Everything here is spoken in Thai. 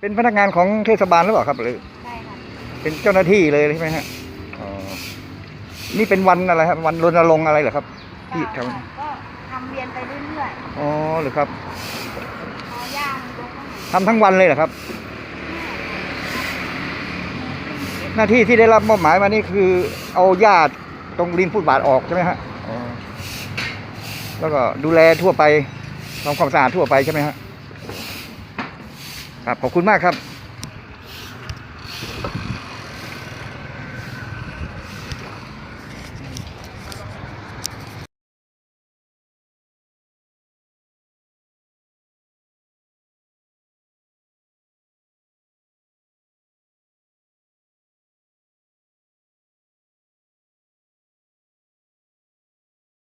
เป็นพนักงานของเทศบาลหรือเปล่าครับหรือใช่ค่ะเป็นเจ้าหน้าที่เลยใช่ไหมฮะอ๋อนี่เป็นวันอะไรครับ วันรณรงค์อะไรเหรอครับ ที่เปล่าทำค่ะก็ทำเวียนไปเรื่อยอ๋อหรือครับๆพอย่างยกไม่ไหนทำทั้งวันเลยเหรอครับ หน้าที่ที่ได้รับมอบหมายมานี่คือเอาหญ้าตรงริมฟุตบาทออกใช่ไหมฮะอ๋อแล้วก็ดูแลทั่วไปทำความสะอาดทั่วไปใช่ไหมฮะ ครับขอบคุณมากครับ